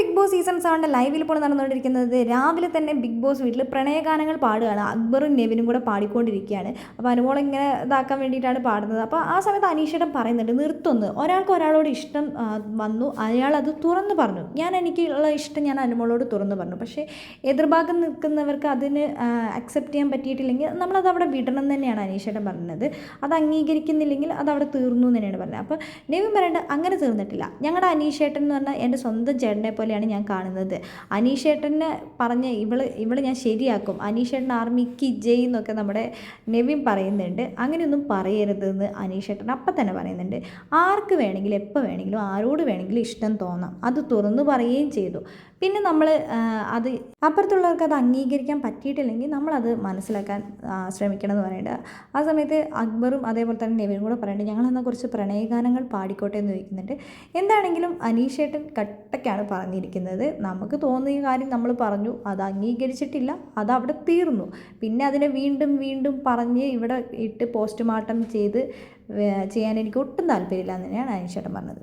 Big boss season സെവന്റെ ലൈവിൽ ഇപ്പോൾ നടന്നുകൊണ്ടിരിക്കുന്നത് രാവിലെ തന്നെ ബിഗ് ബോസ് വീട്ടിൽ പ്രണയഗാനങ്ങൾ പാടുകയാണ്. അക്ബറും നെവിനും കൂടെ പാടിക്കൊണ്ടിരിക്കുകയാണ്. അപ്പോൾ അനുമോൾ ഇങ്ങനെ ഇതാക്കാൻ വേണ്ടിയിട്ടാണ് പാടുന്നത്. അപ്പോൾ ആ സമയത്ത് അനീഷേട്ടൻ പറയുന്നുണ്ട് നിർത്തുന്നു. ഒരാൾക്ക് ഒരാളോട് ഇഷ്ടം വന്നു. അയാൾ അത് തുറന്നു പറഞ്ഞു. ഞാൻ എനിക്കുള്ള ഇഷ്ടം ഞാൻ അനുമോളോട് തുറന്നു പറഞ്ഞു. പക്ഷേ എതിർഭാഗം നിൽക്കുന്നവർക്ക് അതിന് അക്സെപ്റ്റ് ചെയ്യാൻ പറ്റിയിട്ടില്ലെങ്കിൽ നമ്മളത് അവിടെ വിടണം തന്നെയാണ് അനീഷേട്ടൻ പറഞ്ഞത്. അത് അംഗീകരിക്കുന്നില്ലെങ്കിൽ അത് അവിടെ തീർന്നു തന്നെയാണ് പറഞ്ഞത്. അപ്പോൾ നെവിൻ പറയേണ്ടത് അങ്ങനെ തീർന്നിട്ടില്ല. ഞങ്ങളുടെ അനീഷേട്ടൻ എന്ന് പറഞ്ഞാൽ എന്റെ സ്വന്തം ചേട്ടനെ പോലെയാണ് ഞാൻ കാണുന്നത്. അനീഷേട്ടനെ പറഞ്ഞ ഇവൾ ഇവൾ ഞാൻ ശരിയാക്കും. അനീഷേട്ടൻ ആർമിക്ക് ജയ് എന്നൊക്കെ നമ്മുടെ നെവിൻ പറയുന്നുണ്ട്. അങ്ങനെയൊന്നും പറയരുതെന്ന് അനീഷേട്ടൻ അപ്പം തന്നെ പറയുന്നുണ്ട്. ആർക്ക് വേണമെങ്കിലും എപ്പോൾ വേണമെങ്കിലും ആരോട് വേണമെങ്കിലും ഇഷ്ടം തോന്നാം. അത് തുറന്നു പറയുകയും ചെയ്തു. പിന്നെ നമ്മൾ അത് അപ്പുറത്തുള്ളവർക്ക് അത് അംഗീകരിക്കാൻ പറ്റിയിട്ടില്ലെങ്കിൽ നമ്മളത് മനസ്സിലാക്കാൻ ശ്രമിക്കണം എന്ന് പറയേണ്ടത് ആ സമയത്ത് അക്ബറും അതേപോലെ തന്നെ നെവിനും കൂടെ പറയേണ്ടത് ഞങ്ങളെന്നാൽ കുറച്ച് പ്രണയഗാനങ്ങൾ പാടിക്കോട്ടെ എന്ന് ചോദിക്കുന്നുണ്ട്. എന്താണെങ്കിലും അനീഷേട്ടൻ കട്ടയ്ക്കാണ് പറഞ്ഞിരിക്കുന്നത്. നമുക്ക് തോന്നിയ കാര്യം നമ്മൾ പറഞ്ഞു. അത് അംഗീകരിച്ചിട്ടില്ല. അത് അവിടെ തീർന്നു. പിന്നെ അതിനെ വീണ്ടും വീണ്ടും പറഞ്ഞ് ഇവിടെ ഇട്ട് പോസ്റ്റ്മോർട്ടം ചെയ്ത് ചെയ്യാൻ എനിക്ക് ഒട്ടും താല്പര്യമില്ല. എന്ന് തന്നെയാണ് അനീഷേട്ടൻ പറഞ്ഞത്.